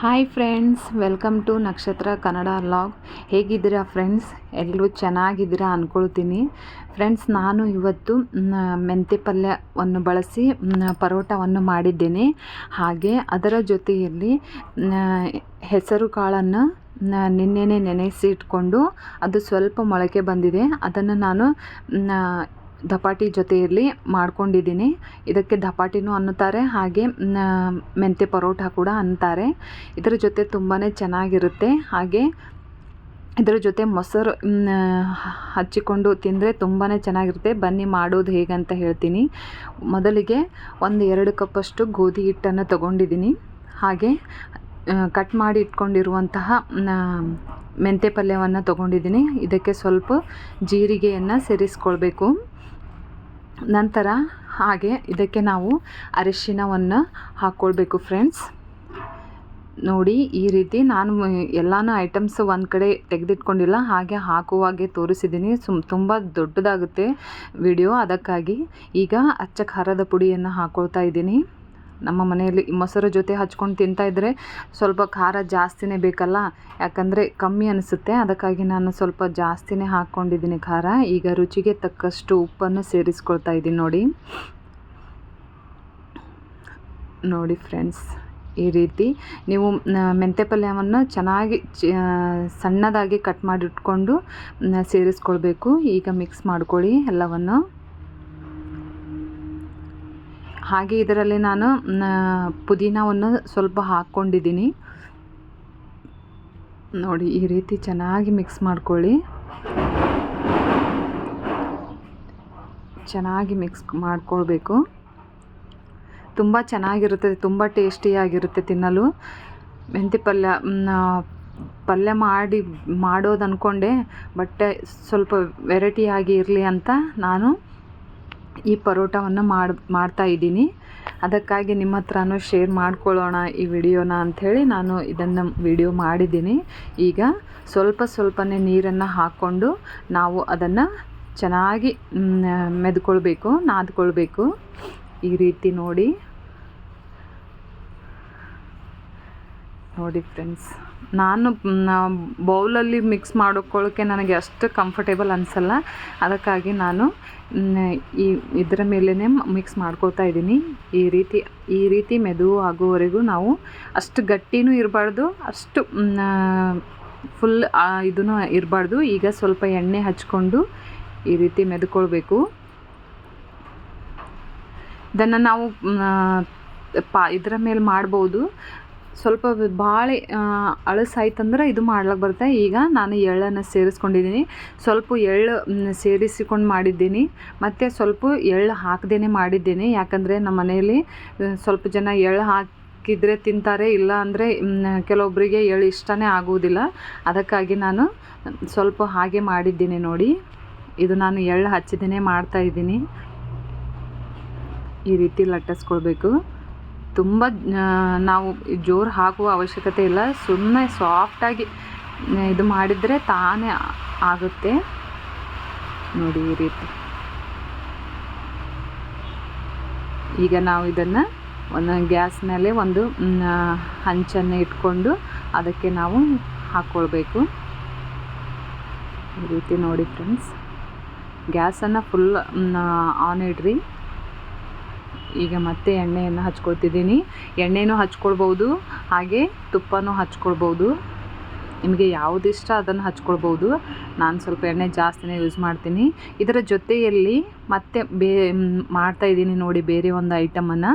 Hi friends welcome to ನಕ್ಷತ್ರ Kannada log ಹೇಗಿದ್ದೀರಾ friends ಎಲ್ಲರೂ ಚೆನ್ನಾಗಿದ್ದೀರಾ ಅಂದ್ಕೊಳ್ತೀನಿ ಫ್ರೆಂಡ್ಸ್ ನಾನು ಇವತ್ತು ಮೆಂತೆ ಪಲ್ಯವನ್ನು ಬಳಸಿ ಪರೋಟವನ್ನು ಮಾಡಿದ್ದೇನೆ. ಹಾಗೆ ಅದರ ಜೊತೆಯಲ್ಲಿ ಹೆಸರು ಕಾಳನ್ನು ನಿನ್ನೆನೇ ನೆನೆಸಿ ಇಟ್ಕೊಂಡು ಅದು ಸ್ವಲ್ಪ ಮೊಳಕೆ ಬಂದಿದೆ. ಅದನ್ನು ನಾನು ಮ್, ದಪಾಟಿ ಜೊತೆಯಲ್ಲಿ ಮಾಡ್ಕೊಂಡಿದ್ದೀನಿ. ಇದಕ್ಕೆ ದಪಾಟಿನೂ ಅನ್ನುತ್ತಾರೆ ಹಾಗೆ ಮೆಂತ್ಯ ಪರೋಟ ಕೂಡ ಅಂತಾರೆ ಇದರ ಜೊತೆ ತುಂಬಾ ಚೆನ್ನಾಗಿರುತ್ತೆ. ಹಾಗೆ ಇದರ ಜೊತೆ ಮೊಸರು ಹಚ್ಚಿಕೊಂಡು ತಿಂದರೆ ತುಂಬಾ ಚೆನ್ನಾಗಿರುತ್ತೆ. ಬನ್ನಿ ಮಾಡೋದು ಹೇಗಂತ ಹೇಳ್ತೀನಿ. ಮೊದಲಿಗೆ ಒಂದು ಎರಡು ಕಪ್ಪಷ್ಟು ಗೋಧಿ ಹಿಟ್ಟನ್ನು ತಗೊಂಡಿದ್ದೀನಿ. ಹಾಗೆ ಕಟ್ ಮಾಡಿ ಇಟ್ಕೊಂಡಿರುವಂತಹ ಮೆಂತ್ಯ ಪಲ್ಯವನ್ನು ತಗೊಂಡಿದ್ದೀನಿ. ಇದಕ್ಕೆ ಸ್ವಲ್ಪ ಜೀರಿಗೆಯನ್ನು ಸೇರಿಸ್ಕೊಳ್ಬೇಕು. ನಂತರ ಹಾಗೆ ಇದಕ್ಕೆ ನಾವು ಅರಿಶಿನವನ್ನು ಹಾಕ್ಕೊಳ್ಬೇಕು ಫ್ರೆಂಡ್ಸ್ ನೋಡಿ, ಈ ರೀತಿ ನಾನು ಎಲ್ಲನೂ ಐಟಮ್ಸ್ ಒಂದು ಕಡೆ ತೆಗೆದಿಟ್ಕೊಂಡಿಲ್ಲ, ಹಾಗೆ ಹಾಕುವಾಗೆ ತೋರಿಸಿದ್ದೀನಿ ಸುಮ್, ತುಂಬ ದೊಡ್ಡದಾಗುತ್ತೆ ವಿಡಿಯೋ ಅದಕ್ಕಾಗಿ ಈಗ ಅಚ್ಚ ಖಾರದ ಪುಡಿಯನ್ನು ಹಾಕ್ಕೊಳ್ತಾ ಇದ್ದೀನಿ. ನಮ್ಮ ಮನೆಯಲ್ಲಿ ಮೊಸರು ಜೊತೆ ಹಚ್ಕೊಂಡು ತಿಂತಾಯಿದ್ರೆ ಸ್ವಲ್ಪ ಖಾರ ಜಾಸ್ತಿನೇ ಬೇಕಲ್ಲ? ಯಾಕಂದರೆ ಕಮ್ಮಿ ಅನಿಸುತ್ತೆ. ಅದಕ್ಕಾಗಿ ನಾನು ಸ್ವಲ್ಪ ಜಾಸ್ತಿನೇ ಹಾಕ್ಕೊಂಡಿದ್ದೀನಿ ಖಾರ. ಈಗ ರುಚಿಗೆ ತಕ್ಕಷ್ಟು ಉಪ್ಪನ್ನು ಸೇರಿಸ್ಕೊಳ್ತಾ ಇದ್ದೀನಿ ನೋಡಿ. ನೋಡಿ ಫ್ರೆಂಡ್ಸ್, ಈ ರೀತಿ ನೀವು ಮೆಂತೆ ಪಲ್ಯವನ್ನು ಚೆನ್ನಾಗಿ ಸಣ್ಣದಾಗಿ ಕಟ್ ಮಾಡಿಟ್ಕೊಂಡು ಸೇರಿಸ್ಕೊಳ್ಬೇಕು. ಈಗ ಮಿಕ್ಸ್ ಮಾಡ್ಕೊಳ್ಳಿ ಎಲ್ಲವನ್ನು. ಹಾಗೆ ಇದರಲ್ಲಿ ನಾನು ಪುದೀನವನ್ನು ಸ್ವಲ್ಪ ಹಾಕ್ಕೊಂಡಿದ್ದೀನಿ. ನೋಡಿ, ಈ ರೀತಿ ಚೆನ್ನಾಗಿ ಮಿಕ್ಸ್ ಮಾಡ್ಕೊಳ್ಳಿ. ಚೆನ್ನಾಗಿ ಮಿಕ್ಸ್ ಮಾಡ್ಕೊಳ್ಬೇಕು. ತುಂಬ ಚೆನ್ನಾಗಿರುತ್ತೆ, ತುಂಬ ಟೇಸ್ಟಿಯಾಗಿರುತ್ತೆ ತಿನ್ನಲು. ಮೆಂತ್ಯ ಪಲ್ಯ ಪಲ್ಯ ಮಾಡಿ ಮಾಡೋದು ಅಂದ್ಕೊಂಡೆ ಬಟ್ ಸ್ವಲ್ಪ ವೆರೈಟಿಯಾಗಿ ಇರಲಿ ಅಂತ ನಾನು ಈ ಪರೋಟವನ್ನು ಮಾಡಿ, ಮಾಡ್ತಾ ಇದ್ದೀನಿ. ಅದಕ್ಕಾಗಿ ನಿಮ್ಮ ಹತ್ರನೂ ಶೇರ್ ಮಾಡ್ಕೊಳ್ಳೋಣ ಈ ವಿಡಿಯೋನ ಅಂಥೇಳಿ ನಾನು ಇದನ್ನು ವಿಡಿಯೋ ಮಾಡಿದ್ದೀನಿ. ಈಗ ಸ್ವಲ್ಪ ಸ್ವಲ್ಪನೇ ನೀರನ್ನು ಹಾಕ್ಕೊಂಡು ನಾವು ಅದನ್ನು ಚೆನ್ನಾಗಿ ಮೆದ್ಕೊಳ್ಬೇಕು, ನಾದ್ಕೊಳ್ಬೇಕು. ಈ ರೀತಿ ನೋಡಿ. ನೋಡಿ ಫ್ರೆಂಡ್ಸ್ ನಾನು ಬೌಲಲ್ಲಿ ಮಿಕ್ಸ್ ಮಾಡ್ಕೊಳ್ಳೋಕ್ಕೆ ನನಗೆ ಅಷ್ಟು ಕಂಫರ್ಟೇಬಲ್ ಅನಿಸಲ್ಲ. ಅದಕ್ಕಾಗಿ ನಾನು ಈ, ಇದರ ಮೇಲೇ ಮಿಕ್ಸ್ ಮಾಡ್ಕೊಳ್ತಾ ಇದ್ದೀನಿ. ಈ ರೀತಿ ಈ ರೀತಿ ಮೆದು ಆಗುವವರೆಗೂ ನಾವು ಅಷ್ಟು ಗಟ್ಟಿನೂ ಇರಬಾರ್ದು, ಅಷ್ಟು ಫುಲ್ ಇದೂ ಇರಬಾರ್ದು. ಈಗ ಸ್ವಲ್ಪ ಎಣ್ಣೆ ಹಚ್ಕೊಂಡು ಈ ರೀತಿ ಮೆದುಕೊಳ್ಬೇಕು. ಇದನ್ನು ನಾವು ಪಾ, ಇದರ ಮೇಲೆ ಮಾಡ್ಬೋದು. ಸ್ವಲ್ಪ ಭಾಳ ಅಳಸಾಯ್ತಂದ್ರೆ ಇದು ಮಾಡ್ಲಿಕ್ಕೆ ಬರುತ್ತೆ. ಈಗ ನಾನು ಎಳ್ಳನ್ನು ಸೇರಿಸ್ಕೊಂಡಿದ್ದೀನಿ. ಸ್ವಲ್ಪ ಎಳ್ಳು ಸೇರಿಸಿಕೊಂಡು ಮಾಡಿದ್ದೀನಿ. ಮತ್ತು ಸ್ವಲ್ಪ ಎಳ್ಳು ಹಾಕದೇನೆ ಮಾಡಿದ್ದೀನಿ. ಯಾಕಂದರೆ ನಮ್ಮ ಮನೆಯಲ್ಲಿ ಸ್ವಲ್ಪ ಜನ ಎಳ್ಳು ಹಾಕಿದರೆ ತಿಂತಾರೆ, ಇಲ್ಲ ಅಂದರೆ ಕೆಲವೊಬ್ಬರಿಗೆ ಎಳ್ಳು ಇಷ್ಟನೇ ಆಗುವುದಿಲ್ಲ. ಅದಕ್ಕಾಗಿ ನಾನು ಸ್ವಲ್ಪ ಹಾಗೆ ಮಾಡಿದ್ದೀನಿ ನೋಡಿ. ಇದು ನಾನು ಎಳ್ಳು ಮಾಡ್ತಾ ಇದ್ದೀನಿ. ಈ ರೀತಿ ಲಟ್ಟಿಸ್ಕೊಳ್ಬೇಕು. ತುಂಬ ನಾವು ಜೋರು ಹಾಕುವ ಅವಶ್ಯಕತೆ ಇಲ್ಲ. ಸುಮ್ಮನೆ ಸಾಫ್ಟಾಗಿ ಇದು ಮಾಡಿದರೆ ತಾನೇ ಆಗುತ್ತೆ. ನೋಡಿ ಈ ರೀತಿ. ಈಗ ನಾವು ಇದನ್ನು ಒಂದು ಗ್ಯಾಸ್ ಮೇಲೆ ಒಂದು ಹಂಚನ್ನು ಇಟ್ಕೊಂಡು ಅದಕ್ಕೆ ನಾವು ಹಾಕ್ಕೊಳ್ಬೇಕು ಈ ರೀತಿ ನೋಡಿ ಫ್ರೆಂಡ್ಸ್ ಗ್ಯಾಸನ್ನು ಫುಲ್ ಆನ್ ಇಡ್ರಿ. ಈಗ ಮತ್ತೆ ಎಣ್ಣೆಯನ್ನು ಹಚ್ಕೊಳ್ತಿದ್ದೀನಿ. ಎಣ್ಣೆನೂ ಹಚ್ಕೊಳ್ಬೋದು ಹಾಗೆ ತುಪ್ಪನೂ ಹಚ್ಕೊಳ್ಬೋದು. ನಿಮಗೆ ಯಾವುದು ಇಷ್ಟ ಅದನ್ನು ಹಚ್ಕೊಳ್ಬೋದು ನಾನು ಸ್ವಲ್ಪ ಎಣ್ಣೆ ಜಾಸ್ತಿನೇ ಯೂಸ್ ಮಾಡ್ತೀನಿ. ಇದರ ಜೊತೆಯಲ್ಲಿ ಮತ್ತೆ ಬೇ ಮ್, ಮಾಡ್ತಾ ಇದ್ದೀನಿ ನೋಡಿ ಬೇರೆ ಒಂದು ಐಟಮನ್ನು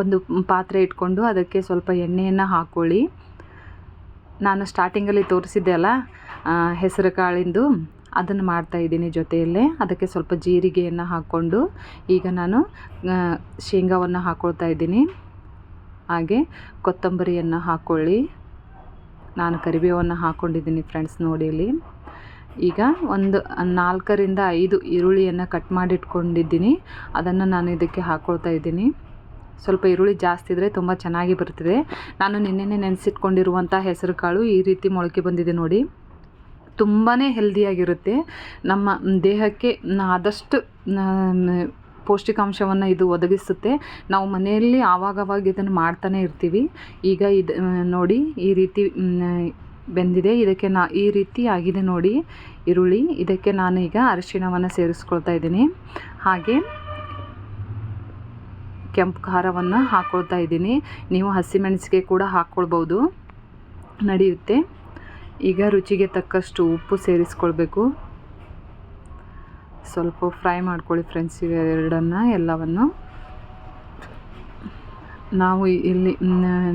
ಒಂದು ಪಾತ್ರೆ ಇಟ್ಕೊಂಡು ಅದಕ್ಕೆ ಸ್ವಲ್ಪ ಎಣ್ಣೆಯನ್ನು ಹಾಕ್ಕೊಳ್ಳಿ ನಾನು ಸ್ಟಾರ್ಟಿಂಗಲ್ಲಿ ತೋರಿಸಿದ್ದೆ ಅಲ್ಲ ಹೆಸರು ಕಾಳಿಂದು ಅದನ್ನು ಮಾಡ್ತಾ ಇದ್ದೀನಿ ಜೊತೆಯಲ್ಲೇ. ಅದಕ್ಕೆ ಸ್ವಲ್ಪ ಜೀರಿಗೆಯನ್ನು ಹಾಕ್ಕೊಂಡು ಈಗ ನಾನು ಶೇಂಗಾವನ್ನು ಹಾಕ್ಕೊಳ್ತಾ ಇದ್ದೀನಿ. ಹಾಗೆ ಕೊತ್ತಂಬರಿಯನ್ನು ಹಾಕ್ಕೊಳ್ಳಿ ನಾನು ಕರಿಬೇವನ್ನು ಹಾಕ್ಕೊಂಡಿದ್ದೀನಿ ಫ್ರೆಂಡ್ಸ್ ನೋಡಿ ಇಲ್ಲಿ. ಈಗ ಒಂದು, ನಾಲ್ಕರಿಂದ ಐದು ಈರುಳ್ಳಿಯನ್ನು ಕಟ್ ಮಾಡಿಟ್ಕೊಂಡಿದ್ದೀನಿ. ಅದನ್ನು ನಾನು ಇದಕ್ಕೆ ಹಾಕ್ಕೊಳ್ತಾ ಇದ್ದೀನಿ. ಸ್ವಲ್ಪ ಈರುಳ್ಳಿ ಜಾಸ್ತಿ ಇದ್ದರೆ ತುಂಬ ಚೆನ್ನಾಗಿ ಬರ್ತದೆ. ನಾನು ನಿನ್ನೆನೆ ನೆನೆಸಿಟ್ಕೊಂಡಿರುವಂಥ ಹೆಸರುಕಾಳು ಈ ರೀತಿ ಮೊಳಕೆ ಬಂದಿದೆ ನೋಡಿ. ತುಂಬಾ ಹೆಲ್ದಿಯಾಗಿರುತ್ತೆ ನಮ್ಮ ದೇಹಕ್ಕೆ ಆದಷ್ಟು ಪೌಷ್ಟಿಕಾಂಶವನ್ನು ಇದು ಒದಗಿಸುತ್ತೆ. ನಾವು ಮನೆಯಲ್ಲಿ ಆವಾಗವಾಗ ಇದನ್ನು ಮಾಡ್ತಾನೆ ಇರ್ತೀವಿ. ಈಗ ಇದು ನೋಡಿ, ಈ ರೀತಿ ಬೆಂದಿದೆ. ಇದಕ್ಕೆ ನಾ ಈ ರೀತಿ ಆಗಿದೆ ನೋಡಿ, ಈರುಳ್ಳಿ. ಇದಕ್ಕೆ ನಾನು ಈಗ ಅರಿಶಿಣವನ್ನು ಸೇರಿಸ್ಕೊಳ್ತಾ ಇದ್ದೀನಿ. ಹಾಗೆ ಕೆಂಪು ಖಾರವನ್ನು ಹಾಕ್ಕೊಳ್ತಾ ಇದ್ದೀನಿ. ನೀವು ಹಸಿಮೆಣಸಿಗೆ ಕೂಡ ಹಾಕ್ಕೊಳ್ಬೋದು ನಡೆಯುತ್ತೆ. ಈಗ ರುಚಿಗೆ ತಕ್ಕಷ್ಟು ಉಪ್ಪು ಸೇರಿಸ್ಕೊಳ್ಬೇಕು. ಸ್ವಲ್ಪ ಫ್ರೈ ಮಾಡ್ಕೊಳ್ಳಿ ಫ್ರೆಂಡ್ಸ್ ಇವೆರಡನ್ನು ಎಲ್ಲವನ್ನು. ನಾವು ಇಲ್ಲಿ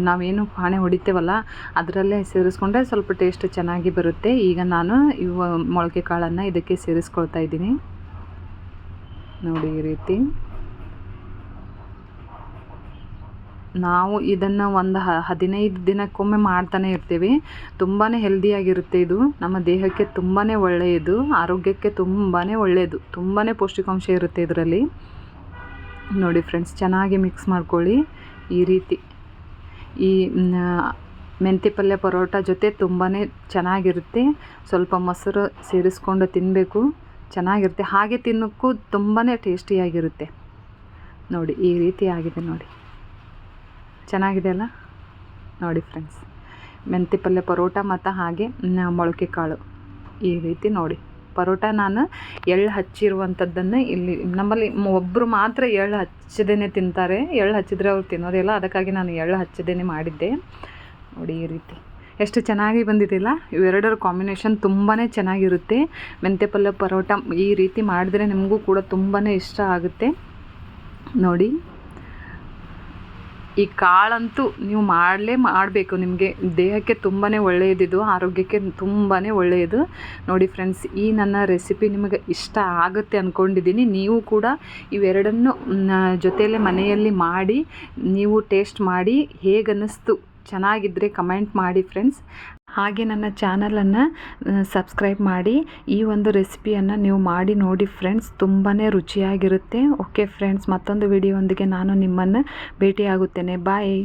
ನಾವೇನು ಪಾಣೆ ಹೊಡಿತೇವಲ್ಲ, ಅದರಲ್ಲೇ ಸೇರಿಸ್ಕೊಂಡ್ರೆ ಸ್ವಲ್ಪ ಟೇಸ್ಟ್ ಚೆನ್ನಾಗಿ ಬರುತ್ತೆ. ಈಗ ನಾನು ಇವ ಮೊಳಕೆ ಕಾಳನ್ನು ಇದಕ್ಕೆ ಸೇರಿಸ್ಕೊಳ್ತಾ ಇದ್ದೀನಿ. ನೋಡಿ ಈ ರೀತಿ. ನಾವು ಇದನ್ನು ಒಂದು ಹದಿನೈದು ದಿನಕ್ಕೊಮ್ಮೆ ಮಾಡ್ತಾನೆ ಇರ್ತೀವಿ. ತುಂಬಾ ಹೆಲ್ದಿಯಾಗಿರುತ್ತೆ ಇದು. ನಮ್ಮ ದೇಹಕ್ಕೆ ತುಂಬಾ ಒಳ್ಳೆಯದು. ಆರೋಗ್ಯಕ್ಕೆ ತುಂಬಾ ಒಳ್ಳೆಯದು. ತುಂಬಾ ಪೌಷ್ಟಿಕಾಂಶ ಇರುತ್ತೆ ಇದರಲ್ಲಿ. ನೋಡಿ ಫ್ರೆಂಡ್ಸ್ ಚೆನ್ನಾಗಿ ಮಿಕ್ಸ್ ಮಾಡ್ಕೊಳ್ಳಿ. ಈ ರೀತಿ. ಈ ಮೆಂತೆ ಪಲ್ಯ ಪರೋಟ ಜೊತೆ ತುಂಬಾ ಚೆನ್ನಾಗಿರುತ್ತೆ. ಸ್ವಲ್ಪ ಮೊಸರು ಸೇರಿಸ್ಕೊಂಡು ತಿನ್ನಬೇಕು ಚೆನ್ನಾಗಿರುತ್ತೆ. ಹಾಗೆ ತಿನ್ನೋಕ್ಕೂ ತುಂಬಾ ಟೇಸ್ಟಿಯಾಗಿರುತ್ತೆ. ನೋಡಿ, ಈ ರೀತಿ ಆಗಿದೆ ನೋಡಿ. ಚೆನ್ನಾಗಿದೆ ಅಲ್ಲ? ನೋಡಿ ಫ್ರೆಂಡ್ಸ್ ಮೆಂತಿ ಪಲ್ಯ ಪರೋಟ ಮತ್ತು ಹಾಗೆ ಮೊಳಕೆ ಕಾಳು. ಈ ರೀತಿ ನೋಡಿ. ಪರೋಟ ನಾನು ಎಳ್ಳು ಹಚ್ಚಿರುವಂಥದ್ದನ್ನು ಇಲ್ಲಿ, ನಮ್ಮಲ್ಲಿ ಒಬ್ಬರು ಮಾತ್ರ ಎಳ್ಳು ಹಚ್ಚದೇನೆ ತಿಂತಾರೆ. ಎಳ್ಳು ಹಚ್ಚಿದ್ರೆ ಅವ್ರು ತಿನ್ನೋದಿಲ್ಲ. ಅದಕ್ಕಾಗಿ ನಾನು ಎಳ್ಳು ಹಚ್ಚದೇನೆ ಮಾಡಿದ್ದೆ. ನೋಡಿ ಈ ರೀತಿ. ಎಷ್ಟು ಚೆನ್ನಾಗಿ ಬಂದಿದೆಯಲ್ಲ ಇವೆರಡರ ಕಾಂಬಿನೇಷನ್ ತುಂಬಾ ಚೆನ್ನಾಗಿರುತ್ತೆ. ಮೆಂತೆ ಪಲ್ಯ ಪರೋಟ ಈ ರೀತಿ ಮಾಡಿದ್ರೆ ನಿಮಗೂ ಕೂಡ ತುಂಬಾ ಇಷ್ಟ ಆಗುತ್ತೆ. ನೋಡಿ. ಈ ಕಾಳಂತೂ ನೀವು ಮಾಡಲೇ ಮಾಡಬೇಕು. ನಿಮಗೆ ದೇಹಕ್ಕೆ ತುಂಬಾ ಒಳ್ಳೆಯದಿದು, ಆರೋಗ್ಯಕ್ಕೆ ತುಂಬಾ ಒಳ್ಳೆಯದು. ನೋಡಿ ಫ್ರೆಂಡ್ಸ್ ಈ ನನ್ನ ರೆಸಿಪಿ ನಿಮಗೆ ಇಷ್ಟ ಆಗುತ್ತೆ ಅಂದ್ಕೊಂಡಿದ್ದೀನಿ ನೀವು ಕೂಡ ಇವೆರಡನ್ನು ಜೊತೆಯಲ್ಲೇ ಮನೆಯಲ್ಲಿ ಮಾಡಿ, ನೀವು ಟೇಸ್ಟ್ ಮಾಡಿ ಹೇಗನ್ನಿಸ್ತು? ಚೆನ್ನಾಗಿದ್ದರೆ ಕಮೆಂಟ್ ಮಾಡಿ ಫ್ರೆಂಡ್ಸ್ ಹಾಗೆ ನನ್ನ ಚಾನಲನ್ನು ಸಬ್ಸ್ಕ್ರೈಬ್ ಮಾಡಿ. ಈ ಒಂದು ರೆಸಿಪಿಯನ್ನು ನೀವು ಮಾಡಿ ನೋಡಿ ಫ್ರೆಂಡ್ಸ್ ತುಂಬಾ ರುಚಿಯಾಗಿರುತ್ತೆ. ಓಕೆ ಫ್ರೆಂಡ್ಸ್ ಮತ್ತೊಂದು ವಿಡಿಯೋದೊಂದಿಗೆ ನಾನು ನಿಮ್ಮನ್ನು ಭೇಟಿಯಾಗುತ್ತೇನೆ. ಬಾಯ್